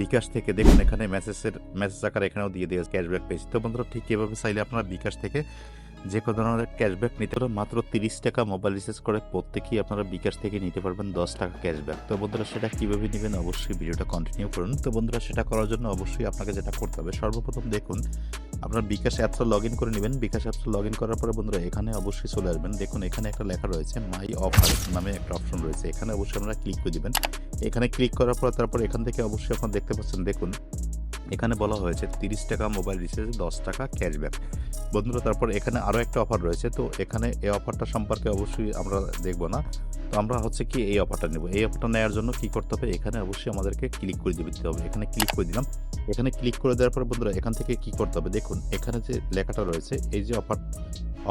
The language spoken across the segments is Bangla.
বিকাশ থেকে দেখুন, এখানে মেসেজের মেসেজ আকার এখানেও দিয়ে দিয়েছে ক্যাশব্যাক পেজ তো বন্ধুরা, ঠিক এভাবে চাইলে আপনারা বিকাশ থেকে যে কোনো ধরনের ক্যাশব্যাক নিতে পারেন। মাত্র তিরিশ টাকা মোবাইল রিচার্জ করে প্রত্যেকেই আপনারা বিকাশ থেকে নিতে পারবেন দশ টাকা ক্যাশব্যাক তো বন্ধুরা, সেটা কীভাবে নেবেন অবশ্যই ভিডিওটা কন্টিনিউ করুন। তো বন্ধুরা, সেটা করার জন্য অবশ্যই আপনাকে যেটা করতে হবে, সর্বপ্রথম দেখুন, আপনার বিকাশ অ্যাপসটা লগ ইন করে নেবেন। বিকাশ অ্যাপসটা লগ ইন করার পরে বন্ধুরা, এখানে অবশ্যই চলে আসবেন। দেখুন, এখানে একটা লেখা রয়েছে মাই অফার নামে একটা অপশন রয়েছে। এখানে অবশ্যই আপনারা ক্লিক করে দিবেন। এখানে ক্লিক করার পর, তারপর এখান থেকে অবশ্যই আপনারা দেখতে পাচ্ছেন, দেখুন। এখানে বলা হয়েছে তিরিশ টাকা মোবাইল রিচার্জে দশ টাকা ক্যাশব্যাক বন্ধুরা, তারপর এখানে আরও একটা অফার রয়েছে। তো এখানে এই অফারটা সম্পর্কে অবশ্যই আমরা দেখব না। তো আমরা হচ্ছে কি এই অফারটা নেব। এই অফারটা নেওয়ার জন্য কি করতে হবে? এখানে অবশ্যই আমাদেরকে ক্লিক করে দিতে হবে। এখানে ক্লিক করে দিলাম। এখানে ক্লিক করে দেওয়ার পর বন্ধুরা, এখান থেকে কি করতে হবে? দেখুন, এখানে যে লেখাটা রয়েছে, এই যে অফার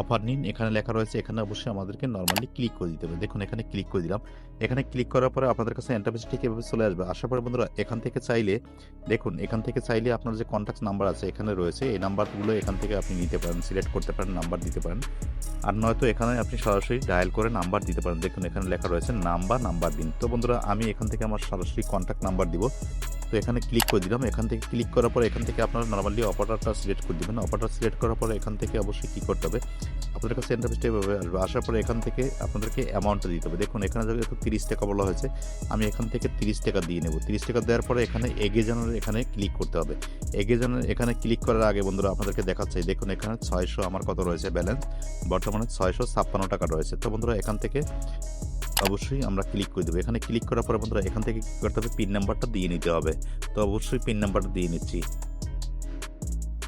অফার নিন। এখানে লেখা রয়েছে, এখানে অবশ্যই আমাদেরকে নর্মালি ক্লিক করে দিতে হবে। দেখুন, এখানে ক্লিক করে দিলাম। এখানে ক্লিক করার পরে আপনাদের কাছে এন্টারপ্রাইজ ঠিক এভাবে চলে আসবে। আসার পরে বন্ধুরা, এখান থেকে চাইলে, দেখুন, এখান থেকে চাইলে আপনার যে কন্ট্যাক্ট নাম্বার আছে, এখানে রয়েছে। এই নাম্বারগুলো এখান থেকে আপনি নিতে পারেন সিলেক্ট করতে পারেন নাম্বার দিতে পারেন। আর নয়তো এখানে আপনি সরাসরি ডায়াল করে নাম্বার দিতে পারেন। দেখুন, এখানে লেখা রয়েছে নাম্বার নাম্বার দিন। তো বন্ধুরা, আমি এখান থেকে আমার সরাসরি কন্ট্যাক্ট নাম্বার দিব। তো এখানে ক্লিক করে দিলাম। এখান থেকে ক্লিক করার পরে এখান থেকে আপনারা নর্মালি অপারেটরটা সিলেক্ট করে দিবেন। অপারেটর সিলেক্ট করার পরে এখান থেকে অবশ্যই কী করতে হবে? আপনাদের কাছে ইন্টারফেসটা আসবে। আসার পরে এখান থেকে আপনাদেরকে অ্যামাউন্টটা দিতে হবে। দেখুন, এখানে যেহেতু তিরিশ টাকা বলা হয়েছে, আমি এখান থেকে তিরিশ টাকা দিয়ে নেব। তিরিশ টাকা দেওয়ার পরে এখানে এগে জানার এখানে ক্লিক করতে হবে। এগে জানার এখানে ক্লিক করার আগে বন্ধুরা আপনাদেরকে দেখাচ্ছি। দেখুন, এখানে ছয়শো আমার কত রয়েছে ব্যালেন্স বর্তমানে ছয়শো ছাপ্পান্ন টাকা রয়েছে। তো বন্ধুরা, এখান থেকে অবশ্যই আমরা ক্লিক করে দেবো। এখানে ক্লিক করার পরে বন্ধুরা এখান থেকে কী করতে হবে? পিন নাম্বারটা দিয়ে নিতে হবে। তো অবশ্যই পিন নাম্বারটা দিয়ে নিচ্ছি।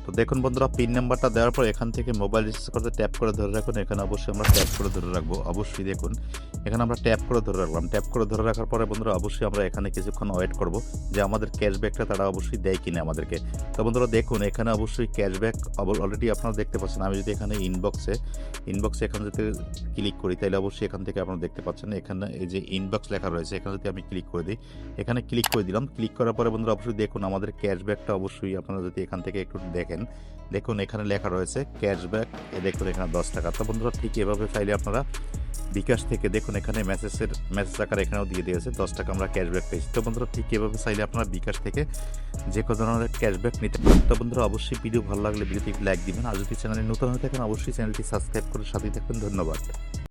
তো দেখুন বন্ধুরা, পিন নাম্বারটা দেওয়ার পর এখান থেকে মোবাইল রিচার্জ করতে ট্যাপ করে ধরে রাখুন। এখানে অবশ্যই আমরা ট্যাপ করে ধরে রাখব। অবশ্যই দেখুন, এখানে আমরা ট্যাপ করে ধরে রাখলাম। ট্যাপ করে ধরে রাখার পরে বন্ধুরা, অবশ্যই আমরা এখানে কিছুক্ষণ ওয়েট করব যে আমাদের ক্যাশব্যাকটা তারা অবশ্যই দেয় কিনা আমাদেরকে। তো বন্ধুরা, দেখুন, এখানে অবশ্যই ক্যাশব্যাক অলরেডি আপনারা দেখতে পাচ্ছেন। আমি যদি এখানে ইনবক্সে ইনবক্সে এখানে যদি ক্লিক করি, তাহলে অবশ্যই এখান থেকে আপনারা দেখতে পাচ্ছেন, এখানে এই যে ইনবক্স লেখা রয়েছে, এখানে যদি আমি ক্লিক করে দিই, এখানে ক্লিক করে দিলাম। ক্লিক করার পরে বন্ধুরা, অবশ্যই দেখুন, আমাদের ক্যাশব্যাকটা অবশ্যই আপনারা যদি এখান থেকে একটু দেখেন। দেখুন। এখানে লেখা রয়েছে, ক্যাশব্যাক এ দেখুন, এখানে দশ টাকা। তো বন্ধুরা, ঠিক এভাবে চাইলে আপনারা বিকাশ থেকে দেখুন, এখানে মেসেজের মেসেজ আকার এখানেও দিয়ে দিয়েছে, দশ টাকা আমরা ক্যাশব্যাক পেয়েছি। তো বন্ধুরা, ঠিক এভাবে চাইলে আপনারা বিকাশ থেকে যে কোনো ধরনের ক্যাশব্যাক নিতে পারেন। তো বন্ধুরা, অবশ্যই ভিডিও ভালো লাগলে ভিডিওটি লাইক দিবেন। আর যদি চ্যানেলে নতুন হয়ে থাকেন, অবশ্যই চ্যানেলটি সাবস্ক্রাইব করে সাথেই থাকবেন। ধন্যবাদ।